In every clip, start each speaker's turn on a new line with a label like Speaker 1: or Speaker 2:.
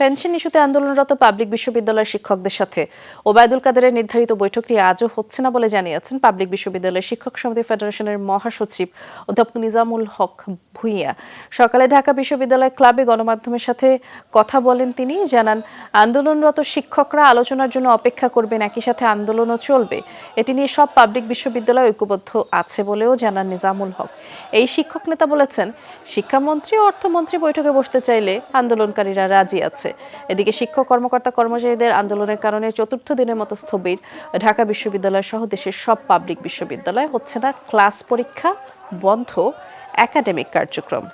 Speaker 1: Pension ইস্যুতে আন্দোলনরত public বিশ্ববিদ্যালয়ের শিক্ষকদের সাথে। ওবায়দুল কাদেরের নির্ধারিত বৈঠকটি আজও হচ্ছে না বলে জানিয়েছেন পাবলিক বিশ্ববিদ্যালয়ের শিক্ষক সমিতি ফেডারেশনের মহাসচিব অধ্যাপক নিজামুল হক ভুইয়া। সকালে ঢাকা বিশ্ববিদ্যালয় ক্লাবে গণমাধ্যমের সাথে কথা বলেন তিনি, জানান, আন্দোলনরত শিক্ষকরা আলোচনার জন্য অপেক্ষা করবেন, একই সাথে আন্দোলনও চলবে। এটি নিয়ে সব পাবলিক বিশ্ববিদ্যালয় ঐক্যবদ্ধ আছে বলেও জানান নিজামুল হক। এই শিক্ষক নেতা বলেছেন, শিক্ষামন্ত্রী ও অর্থমন্ত্রী বৈঠকে বসতে চাইলে আন্দোলনকারীরা রাজি আছে এদিকে শিক্ষক, কর্মকর্তা, কর্মচারীদের আন্দোলনের কারণে চতুর্থ দিনের মতো স্থবির ঢাকা বিশ্ববিদ্যালয় সহ দেশের সব পাবলিক বিশ্ববিদ্যালয় হচ্ছে না, ক্লাস পরীক্ষা বন্ধ, একাডেমিক কার্যক্রম।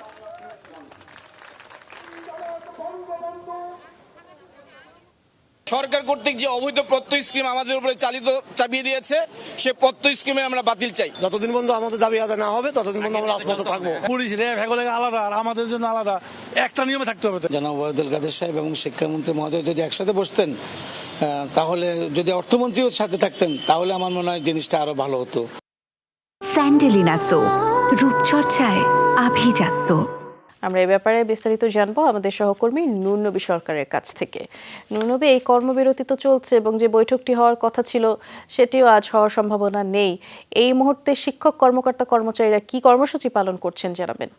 Speaker 2: সরকার কর্তৃক যে অবৈধ প্রত্যয় স্কিম আমাদের উপরে চালিত চাপিয়ে দিয়েছে সে প্রত্যয় স্কিমে আমরা বাতিল চাই।
Speaker 3: যতদিন পর্যন্ত আমাদের দাবি আদায় না হবে ততদিন পর্যন্ত আমরা রাজপথে থাকব।
Speaker 4: পুলিশ র্যাব এগুলো আলাদা আর আমাদের জন্য আলাদা। একটা নিয়মে থাকতে হবে তো।
Speaker 5: জনাব ওয়াহিদুল কাদের সাহেব এবং শিক্ষামন্ত্রী মহোদয় যদি একসাথে বসতেন তাহলে যদি অর্থমন্ত্রীও সাথে থাকতেন তাহলে আমার মনে হয় জিনিসটা আরও ভালো হতো।
Speaker 6: স্যান্ডেলিনা সো রূপচর্চায় আভিজাত্য।
Speaker 1: আমরা এ ব্যাপারে বিস্তারিত জানব আমাদের সহকর্মী নুরনবী সরকারের কাছ থেকে। নুরনবী, এই কর্মবিরতি তো চলছে এবং যে বৈঠকটি হওয়ার কথা ছিল সেটিও আজ হওয়ার সম্ভাবনা নেই। এই মুহূর্তে শিক্ষক, কর্মকর্তা, কর্মচারীরা কি কর্মসূচি পালন করছেন জানাবেন।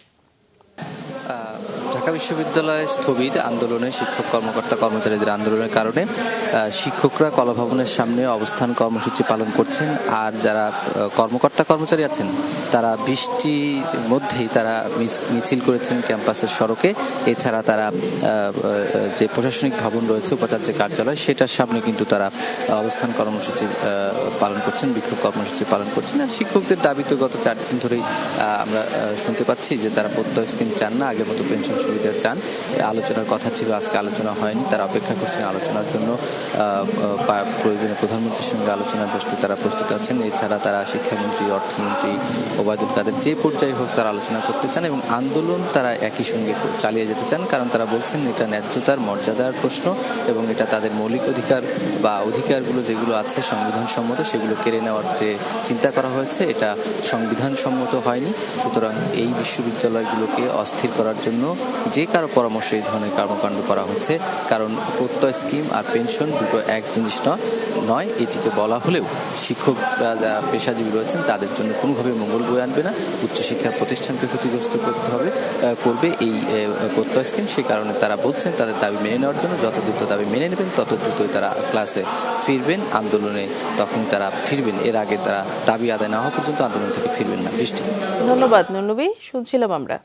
Speaker 7: ঢাকা বিশ্ববিদ্যালয়ে স্থবির আন্দোলনে শিক্ষক কর্মকর্তা কর্মচারীদের আন্দোলনের কারণে শিক্ষকরা কলাভবনের সামনে অবস্থান কর্মসূচি পালন করছেন। আর যারা কর্মকর্তা কর্মচারী আছেন, তারা বৃষ্টির মধ্যেই তারা মিছ- মিছিল করেছেন ক্যাম্পাসের সড়কে। এছাড়া তারা যে প্রশাসনিক ভবন রয়েছে, উপাচার্য কার্যালয়, সেটার সামনে কিন্তু তারা অবস্থান কর্মসূচি পালন করছেন, বিক্ষোভ কর্মসূচি পালন করছেন। আর শিক্ষকদের দাবি তো গত চার দিন ধরেই আমরা শুনতে পাচ্ছি যে তারা প্রত্যয় স্কিম চান না আগের মতো পেনশন সুবিধা চান। আলোচনার কথা ছিল আজকে আলোচনা হয়নি তারা অপেক্ষা করছেন আলোচনার জন্য। প্রয়োজনে প্রধানমন্ত্রীর সঙ্গে আলোচনায় বসতে তারা প্রস্তুত আছেন। এছাড়া তারা শিক্ষামন্ত্রী, অর্থমন্ত্রী ওবায়দুল কাদের যে পর্যায়ে হোক তারা আলোচনা করতে চান এবং আন্দোলন তারা একই সঙ্গে চালিয়ে যেতে চান। কারণ তারা বলছেন এটা ন্যায্যতার মর্যাদার প্রশ্ন এবং এটা তাদের মৌলিক অধিকার বা অধিকারগুলো যেগুলো আছে সংবিধান সম্মত সেগুলো কেড়ে নেওয়ার যে চিন্তা করা হয়েছে, এটা সংবিধান সম্মত হয়নি। সুতরাং এই বিশ্ববিদ্যালয়গুলোকে অস্থির করার জন্য যে কারও পরামর্শ এই ধরনের কর্মকাণ্ড করা হচ্ছে। কারণ প্রত্যয় স্কিম আর পেনশন দুটো এক জিনিস নয় নয়, এটিকে বলা হলেও শিক্ষকরা যারা পেশাজীবী রয়েছেন, তাদের জন্য কোনোভাবে মঙ্গল বয়ে আনবে না। উচ্চশিক্ষা প্রতিষ্ঠানকে ক্ষতিগ্রস্ত করতে হবে করবে এই প্রত্যয় স্কিম সে কারণে তারা বলছেন, তাদের দাবি মেনে নেওয়ার জন্য যত দ্রুত দাবি মেনে নেবেন, তত দ্রুতই তারা ক্লাসে ফিরবেন। আন্দোলনে তখন তারা ফিরবেন, এর আগে তারা দাবি আদায় না হওয়া পর্যন্ত আন্দোলন থেকে ফিরবেন না। বৃষ্টি।
Speaker 1: ধন্যবাদ নুরনবী শুনছিলাম আমরা।